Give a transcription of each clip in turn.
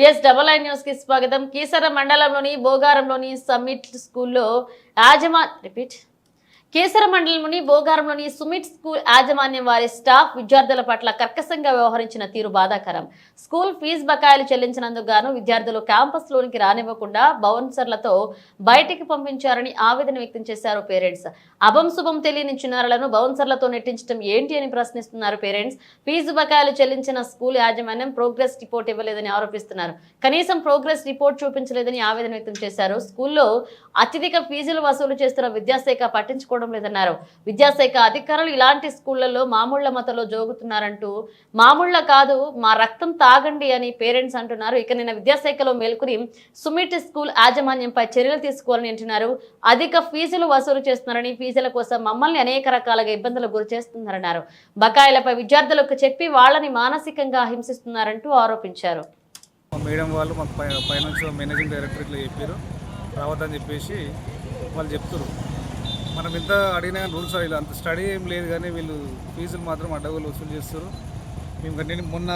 VS double I న్యూస్కి స్వాగతం. కీసర మండలంలోని బోగారంలోని సమ్మిట్ స్కూల్లో యాజమా రిపీట్. కేసర మండలంలోని బోగారంలోని సుమిట్ స్కూల్ యాజమాన్యం వారి స్టాఫ్ విద్యార్థుల పట్ల కర్కశంగా వ్యవహరించిన తీరు బాధాకరం. స్కూల్ ఫీజు బకాయిలు చెల్లించినందుకు గాను విద్యార్థులు క్యాంపస్ లోనికి రానివ్వకుండా బౌన్సర్లతో బయటికి పంపించారని ఆవేదన వ్యక్తం చేశారు పేరెంట్స్. అభం శుభం తెలియని చిన్నారులను బౌన్సర్లతో నెట్టించడం ఏంటి అని ప్రశ్నిస్తున్నారు పేరెంట్స్. ఫీజు బకాయిలు చెల్లించిన స్కూల్ యాజమాన్యం ప్రోగ్రెస్ రిపోర్ట్ ఇవ్వలేదని ఆరోపిస్తున్నారు. కనీసం ప్రోగ్రెస్ రిపోర్ట్ చూపించలేదని ఆవేదన వ్యక్తం చేశారు. స్కూల్లో అత్యధిక ఫీజులు వసూలు చేస్తున్న విద్యాశాఖ పట్టించుకోవడం లేదన్నారు. విద్యాశాఖ అధికారులు ఇలాంటి స్కూళ్ళలో మామూళ్ళ మతలో జోగుతున్నారంటూ మామూళ్ళ కాదు మా రక్తం తాగండి అని పేరెంట్స్ అంటున్నారు. ఇక నిన్న విద్యాశాఖలో మేల్కొని సుమిట్ స్కూల్ యాజమాన్యంపై చర్యలు తీసుకోవాలని అంటున్నారు. అధిక ఫీజులు వసూలు చేస్తున్నారని ఫీజుల కోసం మమ్మల్ని అనేక రకాలుగా ఇబ్బందులకు గురి చేస్తున్నారన్నారు. బకాయిలపై విద్యార్థులకు చెప్పి వాళ్ళని మానసికంగా హింసిస్తున్నారంటూ ఆరోపించారు. మేడం వాళ్ళు మాకు ఫైనాన్స్ మేనేజింగ్ డైరెక్టర్ ఇట్లా చెప్పారు. రావద్దని చెప్పేసి వాళ్ళు చెప్తారు మనం ఎంత అడిగినా రూల్స్ వీళ్ళు అంత స్టడీ ఏం లేదు కానీ వీళ్ళు ఫీజులు మాత్రం అడ్డగోలు వసూలు చేస్తారు. మేము నేను మొన్న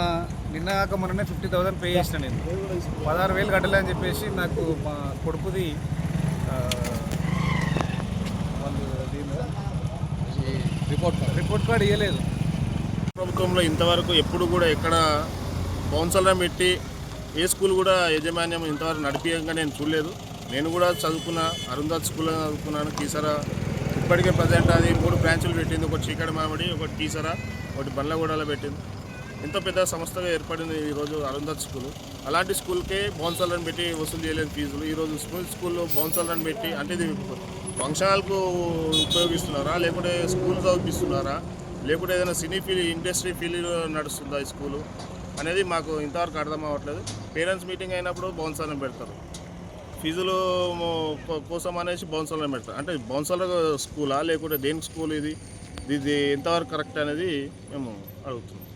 నిన్న కాక మొన్ననే ఫిఫ్టీ థౌసండ్ పే చేసిన నేను. పదహారు వేలు కట్టలే అని చెప్పేసి నాకు మా కొడుకుది ఆ, వాళ్ళు రిపోర్ట్ రిపోర్ట్ కార్డ్ ఇవ్వలేదు ప్రభుత్వంలో ఇంతవరకు ఎప్పుడు కూడా ఎక్కడ బౌన్సర్లను పెట్టి ఏ స్కూల్ కూడా యాజమాన్యం ఇంతవరకు నడిపియంగా నేను చూడలేదు. నేను కూడా చదువుకున్న అరుంధత్ స్కూల్లో చదువుకున్నాను కీసరా ఇప్పటికే ప్రజెంట్ అది మూడు బ్రాంచులు పెట్టింది. ఒకటి చీకటి మామిడి ఒకటి టీసరా ఒకటి బండ్లగూడలో పెట్టింది. ఎంతో పెద్ద సంస్థగా ఏర్పడింది ఈరోజు అరుంధత్ స్కూల్. అలాంటి స్కూల్కే బౌన్సర్లను పెట్టి వసూలు చేయలేని ఫీజులు. ఈరోజు స్కూల్ స్కూల్లో బౌన్సర్లను పెట్టి అంటే ఇది ఫంక్షనాలకు ఉపయోగిస్తున్నారా? లేకుంటే స్కూల్ చదివిస్తున్నారా లేకుంటే ఏదైనా సినీ ఫీల్డ్ ఇండస్ట్రీ ఫీల్డ్ నడుస్తుందా ఈ స్కూలు? అనేది మాకు ఇంతవరకు అర్థం అవ్వట్లేదు. పేరెంట్స్ మీటింగ్ అయినప్పుడు బౌన్సర్లను పెడతారు. ఫీజులు కోసం అనేసి బౌన్సర్లను పెడతారు. అంటే బౌన్సర్ల స్కూలా లేకుంటే దేనికి స్కూల్ ఇది? ఇది ఎంతవరకు కరెక్ట్ అనేది మేము అడుగుతున్నాం.